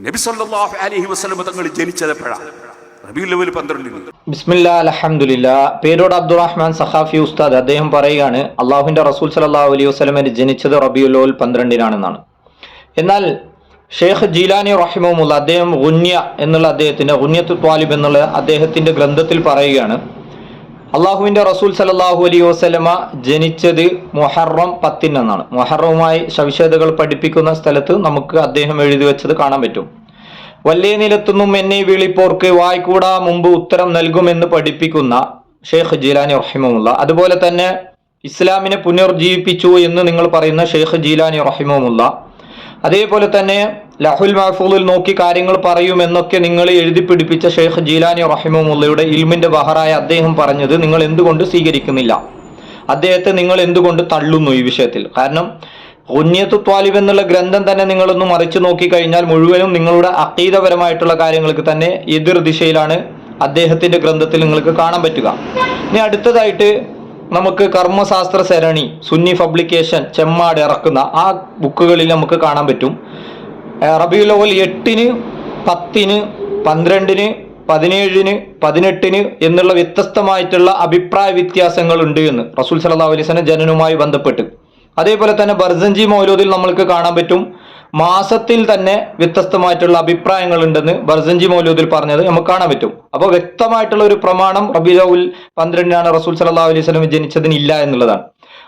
നബി സല്ലല്ലാഹു അലൈഹി വസല്ലം തങ്ങൾ ജനിച്ചത് എപ്പോഴാണ് ബിസ്മില്ല അലഹമുല്ല പേരോട് അബ്ദുറഹ്മാൻ സഖാഫി ഉസ്താദ് അദ്ദേഹം പറയുകയാണ് അള്ളാഹുവിന്റെ റസൂൽ സലാഹു അലൈഹി വസ്ലമിന് ജനിച്ചത് റബിയുലോൽ പന്ത്രണ്ടിനാണെന്നാണ് എന്നാൽ ഷെയ്ഖ് ജീലാനി റഹിമുല്ല അദ്ദേഹം ഗുന്യ എന്നുള്ള അദ്ദേഹത്തിന്റെ ഗുന്യത്ത് ത്വാലിബ് എന്നുള്ള അദ്ദേഹത്തിന്റെ ഗ്രന്ഥത്തിൽ പറയുകയാണ് അള്ളാഹുവിന്റെ റസൂൽ സലാഹു അലി വസ്ലമ ജനിച്ചത് മൊഹറം പത്തിനെന്നാണ് മൊഹറവുമായി സവിശേഷതകൾ പഠിപ്പിക്കുന്ന സ്ഥലത്ത് നമുക്ക് അദ്ദേഹം എഴുതി വെച്ചത് കാണാൻ പറ്റും. വല്ലേ നിലത്തുനിന്നും എന്നെ വിളിപ്പോർക്ക് വായ്ക്കൂടാ മുമ്പ് ഉത്തരം നൽകുമെന്ന് പഠിപ്പിക്കുന്ന ഷെയ്ഖ് ജീലാനി റഹിമുല്ല അതുപോലെ തന്നെ ഇസ്ലാമിനെ പുനർജീവിപ്പിച്ചു എന്ന് നിങ്ങൾ പറയുന്ന ഷെയ്ഖ് ജീലാനി റഹിമുല്ല അതേപോലെ തന്നെ ലഹുൽ മഹഫൂലിൽ നോക്കി കാര്യങ്ങൾ പറയുമെന്നൊക്കെ നിങ്ങൾ എഴുതി പിടിപ്പിച്ച ഷെയ്ഖ് ജീലാനി റഹിമുല്ലയുടെ ഇൽമിന്റെ ബഹറായ അദ്ദേഹം പറഞ്ഞത് നിങ്ങൾ എന്തുകൊണ്ട് സ്വീകരിക്കുന്നില്ല? അദ്ദേഹത്തെ നിങ്ങൾ എന്തുകൊണ്ട് തള്ളുന്നു ഈ വിഷയത്തിൽ? കാരണം ഉന്യത്ത് ത്വാലിബ് എന്നുള്ള ഗ്രന്ഥം തന്നെ നിങ്ങളൊന്ന് മറിച്ചു നോക്കിക്കഴിഞ്ഞാൽ മുഴുവനും നിങ്ങളുടെ അക്കീതപരമായിട്ടുള്ള കാര്യങ്ങൾക്ക് തന്നെ എതിർ ദിശയിലാണ് അദ്ദേഹത്തിന്റെ ഗ്രന്ഥത്തിൽ നിങ്ങൾക്ക് കാണാൻ പറ്റുക. ഇനി അടുത്തതായിട്ട് നമുക്ക് കർമ്മശാസ്ത്ര സരണി സുന്നി പബ്ലിക്കേഷൻ ചെമ്മാട് ഇറക്കുന്ന ആ ബുക്കുകളിൽ നമുക്ക് കാണാൻ പറ്റും. റബിയുൽ അവൽ എട്ടിന് പത്തിന് പന്ത്രണ്ടിന് പതിനേഴിന് പതിനെട്ടിന് എന്നുള്ള വ്യത്യസ്തമായിട്ടുള്ള അഭിപ്രായ വ്യത്യാസങ്ങൾ ഉണ്ട് എന്ന് റസൂൽ അലൈഹി വസല്ലം ജനനുമായി ബന്ധപ്പെട്ട്. അതേപോലെ തന്നെ ബർസഞ്ചി മൗലൂദിൽ നമ്മൾക്ക് കാണാൻ പറ്റും. മാസത്തിൽ തന്നെ വ്യത്യസ്തമായിട്ടുള്ള അഭിപ്രായങ്ങൾ ഉണ്ടെന്ന് ബർസഞ്ചി മൗലൂദിൽ പറഞ്ഞത് നമുക്ക് കാണാൻ പറ്റും. അപ്പോൾ വ്യക്തമായിട്ടുള്ള ഒരു പ്രമാണം റബിഉൽ പന്ത്രണ്ടിനാണ് റസൂൽ സല്ലാ അലൈഹി സ്വലം ജനിച്ചതിന് ഇല്ല എന്നുള്ളതാണ്.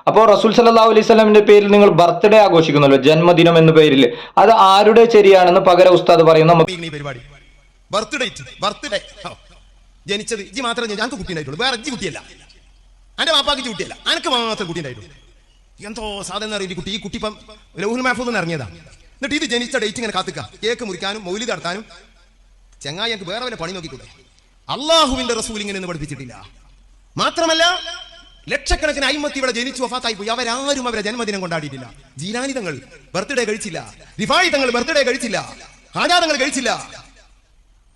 അപ്പോൾ റസൂൽ സല്ലാ അലൈഹി സ്വലമിന്റെ പേരിൽ നിങ്ങൾ ബർത്ത്ഡേ ആഘോഷിക്കുന്നല്ലോ ജന്മദിനം എന്ന പേരിൽ. അത് ആരുടെ ശരിയാണെന്ന് പകര ഉസ്താദ് പറയുന്ന. നമുക്ക് ഈ പരിപാടി. ബർത്ത് ഡേറ്റ് ബർത്ത് ഡേ ജനിച്ചത് ഇജ്ജി മാത്രമേ ഞങ്ങൾക്ക് കുട്ടി ഉണ്ടായിട്ടുള്ളൂ. വേറെ ഇജ്ജി കുട്ടിയല്ല. വാപ്പാക്ക് കുട്ടിയല്ല. മാത്രം കുട്ടി എന്തോ സാധനം അറിയില്ല കുട്ടി. ഈ കുട്ടി ഇപ്പം ലൗഹുൽ എന്ന് ഇറങ്ങിയതാ. എന്നിട്ട് ഇത് ജനിച്ച ഡേറ്റ് ഇങ്ങനെ കാത്തുക കേക്ക് മുറിക്കാനും മൗലി നടത്താനും. ചെങ്ങായി എനിക്ക് വേറെ വല്ല പണി നോക്കിക്കൂടെ? അള്ളാഹുവിന്റെ റസൂൽ ഇങ്ങനെ ഒന്നും പഠിപ്പിച്ചിട്ടില്ല. മാത്രമല്ല ലക്ഷക്കണക്കിന് അയിമത്തി ഇവിടെ ജനിച്ചു വഫാത്തായി പോയി. അവരാരും അവരെ ജന്മദിനം കൊണ്ടാടിയിട്ടില്ല. ജീരാനിതങ്ങൾ ബർത്ത്ഡേ കഴിച്ചില്ല. റിഫായി തങ്ങൾ ബർത്ത്ഡേ കഴിച്ചില്ല. ആചാരങ്ങൾ കഴിച്ചില്ല.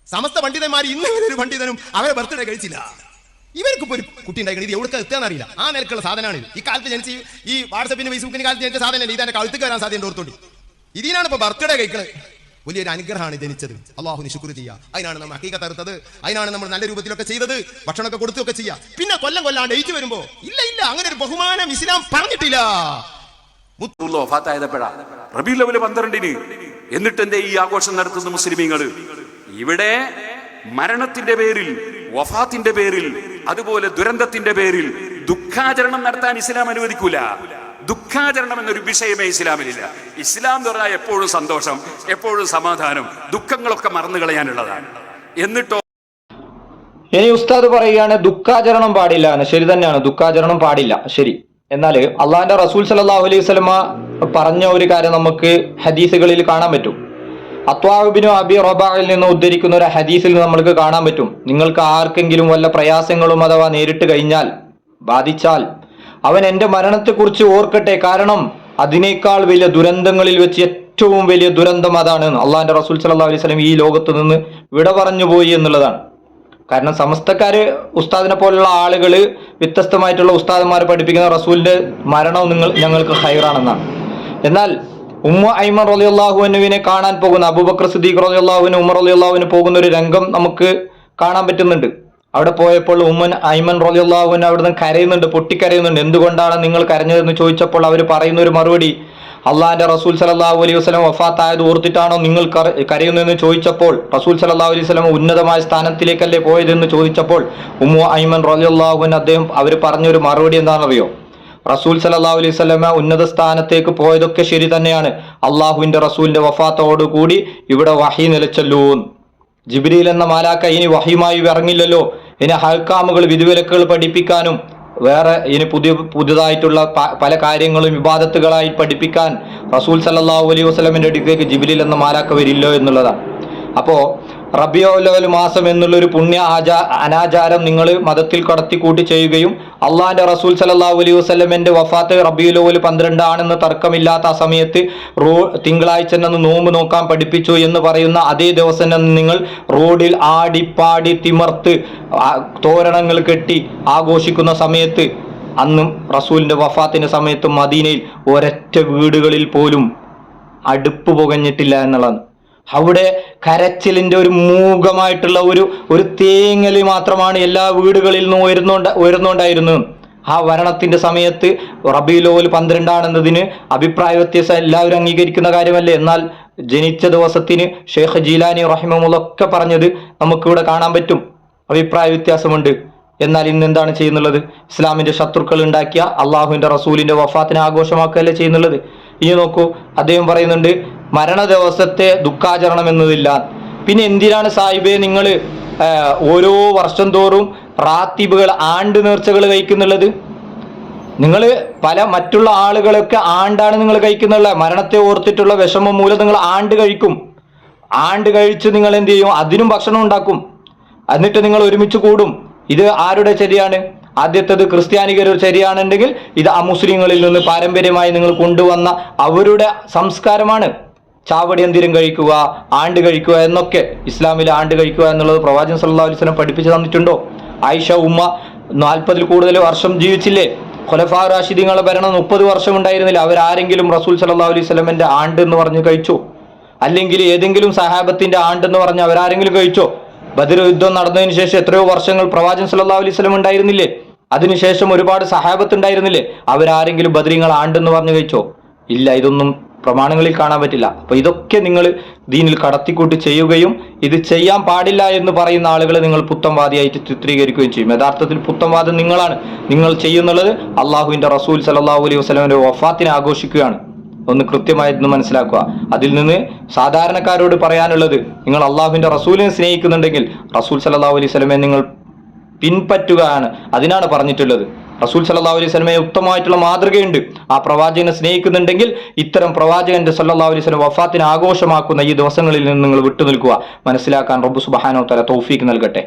സമസ്ത പണ്ഡിതന്മാർ ഇന്ന് ഒരു പണ്ഡിതനും അവരെ ബർത്ത്ഡേ കഴിച്ചില്ല. ഇവർക്ക് ഇപ്പൊ ഒരു കുട്ടി ഉണ്ടായി ഇത് എവിടെ എത്താന്ന് അറിയില്ല. ആ നിലക്കുള്ള സാധനമാണ് ഈ കാലത്ത് ജനിച്ച് ഈ വാട്സപ്പിന് ഫേസ്ബുക്കിന് കാലത്ത് ജനിച്ച സാധനം ഇതെന്റെ കഴുത്തേക്ക് വരാൻ സാധ്യത ഓർത്തോണ്ടി ഇതിനാണ് ഇപ്പൊ ബർത്ത്ഡേ കഴിക്കുന്നത് വലിയൊരു അനുഗ്രഹമാണ് ജനിച്ചത്. അള്ളാഹു ശുക്ർ ചെയ്യുക അതിനാണ് നമ്മൾ അക്കീക തറുത്തത് അതിനാണ് നമ്മൾ നല്ല രൂപത്തിലൊക്കെ ചെയ്തത്. ഭക്ഷണമൊക്കെ കൊടുത്തൊക്കെ ചെയ്യുക പിന്നെ കൊല്ലം കൊല്ലാണ്ട് ഡേറ്റ് വരുമ്പോ ഇല്ല ഇല്ല അങ്ങനെ ഒരു ബഹുമാനം ഇസ്ലാം പറഞ്ഞിട്ടില്ല. പന്ത്രണ്ടിന് എന്നിട്ട് എന്തേ ഈ ആഘോഷം നടത്തുന്ന മുസ്ലിമീങ്ങൾ ഇവിടെ മരണത്തിന്റെ പേരിൽ വഫാത്തിന്റെ പേരിൽ അതുപോലെ ദുരന്തത്തിന്റെ പേരിൽ ദുഃഖാചരണം നടത്താൻ ഇസ്ലാം അനുവദിക്കൂല. ദുഃഖാചരണം എന്നൊരു വിഷയമേ ഇസ്ലാമിലില്ല. ഇസ്ലാം എന്ന് പറഞ്ഞാൽ എപ്പോഴും സന്തോഷം എപ്പോഴും സമാധാനം ദുഃഖങ്ങളൊക്കെ മറന്നു കളയാനുള്ളതാണ്. എന്നിട്ടോ ഇനി ഉസ്താദ് പറയുകയാണ് ദുഃഖാചരണം പാടില്ല എന്ന്. ശരി തന്നെയാണ് ദുഃഖാചരണം പാടില്ല. ശരി. എന്നാൽ അള്ളാഹിന്റെ റസൂൽ സലാഹു അലൈഹി സ്വലമ പറഞ്ഞ ഒരു കാര്യം നമുക്ക് ഹദീസുകളിൽ കാണാൻ പറ്റും. അത്വാബിനു അബി റബായിൽ നിന്ന് ഉദ്ധരിക്കുന്ന ഒരു ഹദീസിൽ നമ്മൾക്ക് കാണാൻ പറ്റും. നിങ്ങൾക്ക് ആർക്കെങ്കിലും വല്ല പ്രയാസങ്ങളും അഥവാ നേരിട്ട് കഴിഞ്ഞാൽ ബാധിച്ചാൽ അവൻ എന്റെ മരണത്തെക്കുറിച്ച് ഓർക്കട്ടെ. കാരണം അതിനേക്കാൾ വലിയ ദുരന്തങ്ങളിൽ വെച്ച് ഏറ്റവും വലിയ ദുരന്തം അതാണ്. അള്ളാഹിന്റെ റസൂൽ സല്ലല്ലാഹു അലൈഹി സ്വലം ഈ ലോകത്ത് നിന്ന് വിട പറഞ്ഞു പോയി എന്നുള്ളതാണ്. കാരണം സമസ്തക്കാര് ഉസ്താദിനെ പോലുള്ള ആളുകൾ വ്യത്യസ്തമായിട്ടുള്ള ഉസ്താദന്മാരെ പഠിപ്പിക്കുന്ന റസൂലിന്റെ മരണം നിങ്ങൾ ഞങ്ങൾക്ക് ഹൈറാണെന്നാണ്. എന്നാൽ ഉമ്മ ഐമർ റലിയല്ലാഹുവിനെ കാണാൻ പോകുന്ന അബൂബക്കർ സിദ്ദീഖ് റലിയല്ലാഹുവിന് ഉമർ അലി അള്ളാഹുവിന് പോകുന്ന ഒരു രംഗം നമുക്ക് കാണാൻ പറ്റുന്നുണ്ട്. അവിടെ പോയപ്പോൾ ഉമ്മൻ ഐമൻ റലിയല്ലാഹുവിന് അവിടുന്ന് കരയുന്നുണ്ട് പൊട്ടിക്കരയുന്നുണ്ട്. എന്തുകൊണ്ടാണ് നിങ്ങൾ കരഞ്ഞതെന്ന് ചോദിച്ചപ്പോൾ അവർ പറയുന്ന ഒരു മറുപടി. അള്ളാഹിന്റെ റസൂൽ സലല്ലാഹു അലൈഹി വസ്ലം വഫാത്തായത് ഓർത്തിട്ടാണോ നിങ്ങൾ കര- കരയുന്നതെന്ന് ചോദിച്ചപ്പോൾ? റസൂൽ സലല്ലാഹു അലൈഹി വസ്ലം ഉന്നതമായ സ്ഥാനത്തിലേക്കല്ലേ പോയതെന്ന് ചോദിച്ചപ്പോൾ ഉമ്മു ഐമൻ റലിയുള്ളാഹുവിൻ അദ്ദേഹം അവർ പറഞ്ഞൊരു മറുപടി എന്താണെന്നറിയോ? റസൂൽ സലല്ലാഹു അലൈഹി സ്വലമ ഉന്നത സ്ഥാനത്തേക്ക് പോയതൊക്കെ ശരി തന്നെയാണ്. അള്ളാഹുവിന്റെ റസൂലിന്റെ വഫാത്തോടുകൂടി ഇവിടെ വഹി നിലച്ചല്ലോ ജിബ്രീൽ എന്ന മാലാക്ക ഇനി വഹിയുമായി ഇറങ്ങില്ലല്ലോ ഇനി ഹൽക്കാമുകൾ വിധിവിലക്കുകൾ പഠിപ്പിക്കാനും വേറെ ഇനി പുതിയ പുതിയതായിട്ടുള്ള പല കാര്യങ്ങളും വിവാദത്തുകളായി പഠിപ്പിക്കാൻ റസൂൽ സല്ലല്ലാഹു അലൈഹി വസല്ലമയുടെ അടുത്തേക്ക് ജിബ്രീൽ എന്ന മാലാക്ക വരില്ലോ എന്നുള്ളതാണ്. അപ്പോ റബിയോലവൽ മാസം എന്നുള്ളൊരു പുണ്യ ആചാ അനാചാരം നിങ്ങൾ മതത്തിൽ കടത്തിക്കൂട്ടി ചെയ്യുകയും അള്ളാഹിന്റെ റസൂൽ സലല്ലാഹു അലൈഹി വസ്ലമിന്റെ വഫാത്ത് റബിയുലോൽ പന്ത്രണ്ടാണെന്ന് തർക്കമില്ലാത്ത ആ സമയത്ത് റോ തിങ്കളാഴ്ച നിന്ന് നോമ്പ് നോക്കാൻ പഠിപ്പിച്ചു എന്ന് പറയുന്ന അതേ ദിവസം തന്നെ നിങ്ങൾ റോഡിൽ ആടിപ്പാടി തിമർത്ത് തോരണങ്ങൾ കെട്ടി ആഘോഷിക്കുന്ന സമയത്ത് അന്നും റസൂലിന്റെ വഫാത്തിന്റെ സമയത്ത് മദീനയിൽ ഒരൊറ്റ വീടുകളിൽ പോലും അടുപ്പ് പുകഞ്ഞിട്ടില്ല എന്നുള്ളതാണ്. അവിടെ കരച്ചിലിന്റെ ഒരു മൂകമായിട്ടുള്ള ഒരു ഒരു തേങ്ങൽ മാത്രമാണ് എല്ലാ വീടുകളിൽ നിന്നും ഉയർന്നുകൊണ്ട് ഉയർന്നുകൊണ്ടായിരുന്നു ആ വരണത്തിന്റെ സമയത്ത് റബീലോൽ പന്ത്രണ്ടാണെന്നതിന് അഭിപ്രായ വ്യത്യാസം എല്ലാവരും അംഗീകരിക്കുന്ന കാര്യമല്ലേ? എന്നാൽ ജനിച്ച ദിവസത്തിന് ഷെയ്ഖ് ജീലാനി റഹിമമുള്ളൊക്കെ പറഞ്ഞത് നമുക്കിവിടെ കാണാൻ പറ്റും. അഭിപ്രായ വ്യത്യാസമുണ്ട്. എന്നാൽ ഇന്ന് എന്താണ് ചെയ്യുന്നുള്ളത്? ഇസ്ലാമിന്റെ ശത്രുക്കൾ ഉണ്ടാക്കിയ അള്ളാഹുവിന്റെ റസൂലിന്റെ വഫാത്തിനെ ആഘോഷമാക്കുകയല്ലേ ചെയ്യുന്നുള്ളത്? ഇനി നോക്കൂ അദ്ദേഹം പറയുന്നുണ്ട് മരണ ദിവസത്തെ ദുഃഖാചരണം എന്നതില്ല പിന്നെ എന്തിനാണ് സാഹിബെ നിങ്ങൾ ഓരോ വർഷം തോറും റാത്തിബുകൾ ആണ്ട് നേർച്ചകൾ കഴിക്കുന്നുള്ളത്? നിങ്ങൾ പല മറ്റുള്ള ആളുകളൊക്കെ ആണ്ടാണ് നിങ്ങൾ കഴിക്കുന്നുള്ള മരണത്തെ ഓർത്തിട്ടുള്ള വിഷമം മൂലം നിങ്ങൾ ആണ്ട് കഴിക്കും. ആണ്ട് കഴിച്ച് നിങ്ങൾ എന്ത് ചെയ്യും? അതിനും ഭക്ഷണം ഉണ്ടാക്കും. എന്നിട്ട് നിങ്ങൾ ഒരുമിച്ച് കൂടും. ഇത് ആരുടെ ശരിയാണ്? ആദ്യത്തേത് ക്രിസ്ത്യാനികളുടെ ശരിയാണെന്നുണ്ടെങ്കിൽ ഇത് അമുസ്ലിങ്ങളിൽ നിന്ന് പാരമ്പര്യമായി നിങ്ങൾ കൊണ്ടുവന്ന അവരുടെ സംസ്കാരമാണ്. ചാവടി എന്തിനും കഴിക്കുക ആണ്ട് കഴിക്കുക എന്നൊക്കെ ഇസ്ലാമിൽ ആണ്ട് കഴിക്കുക എന്നുള്ളത് പ്രവാചകൻ സല്ലാ അലൈഹി വസല്ലം പഠിപ്പിച്ചു തന്നിട്ടുണ്ടോ? ആയിഷ ഉമ്മ നാൽപ്പതിൽ കൂടുതൽ വർഷം ജീവിച്ചില്ലേ? ഖുലഫാ റാഷിദീങ്ങളുടെ ഭരണം മുപ്പത് വർഷം ഉണ്ടായിരുന്നില്ല. അവരാരെങ്കിലും റസൂൽ സല്ലാ അലൈഹി സ്വലമിന്റെ ആണ്ട് എന്ന് പറഞ്ഞ് കഴിച്ചോ? അല്ലെങ്കിൽ ഏതെങ്കിലും സഹാബത്തിന്റെ ആണ്ട് എന്ന് പറഞ്ഞ് അവരാരെങ്കിലും കഴിച്ചോ? ബദർ യുദ്ധം നടന്നതിന് ശേഷം എത്രയോ വർഷങ്ങൾ പ്രവാചകൻ സല്ലാ അലൈഹി വസല്ലം ഉണ്ടായിരുന്നില്ലേ? അതിനുശേഷം ഒരുപാട് സഹാബത്ത് ഉണ്ടായിരുന്നില്ലേ? അവരാരെങ്കിലും ബദരിങ്ങൾ ആണ്ടെന്ന് പറഞ്ഞു കഴിച്ചോ? ഇല്ല ഇതൊന്നും പ്രമാണങ്ങളിൽ കാണാൻ പറ്റില്ല. അപ്പൊ ഇതൊക്കെ നിങ്ങൾ ദീനിൽ കടത്തിക്കൂട്ടി ചെയ്യുകയും ഇത് ചെയ്യാൻ പാടില്ല എന്ന് പറയുന്ന ആളുകളെ നിങ്ങൾ പുത്തംവാദിയായിട്ട് ചിത്രീകരിക്കുകയും ചെയ്യും. യഥാർത്ഥത്തിൽ പുത്തംവാദം നിങ്ങളാണ്. നിങ്ങൾ ചെയ്യുന്നുള്ളത് അള്ളാഹുവിന്റെ റസൂൽ സല്ലല്ലാഹു അലൈഹി വസല്ലമയുടെ വഫാത്തിനെ ആഘോഷിക്കുകയാണ്. ഒന്ന് കൃത്യമായിരുന്നു മനസ്സിലാക്കുക. അതിൽ നിന്ന് സാധാരണക്കാരോട് പറയാനുള്ളത് നിങ്ങൾ അള്ളാഹുവിന്റെ റസൂലിനെ സ്നേഹിക്കുന്നുണ്ടെങ്കിൽ റസൂൽ സല്ലല്ലാഹു അലൈഹി സ്വലമെ നിങ്ങൾ പിൻപറ്റുകയാണ്. അതിനാണ് പറഞ്ഞിട്ടുള്ളത്. റസൂൽ സല്ലാ അലൈഹി സ്വലമയെ ഉത്തമമായിട്ടുള്ള മാതൃകയുണ്ട്. ആ പ്രവാചകനെ സ്നേഹിക്കുന്നുണ്ടെങ്കിൽ ഇത്തരം പ്രവാചകന്റെ സല്ലാ അലൈഹി സ്വലം വഫാത്തിനെ ആഘോഷമാക്കുന്ന ഈ ദിവസങ്ങളിൽ നിന്ന് നിങ്ങൾ വിട്ടുനിൽക്കുക. മനസ്സിലാക്കാൻ റബ്ബു സുബാനോ തല തൗഫീക്ക് നൽകട്ടെ.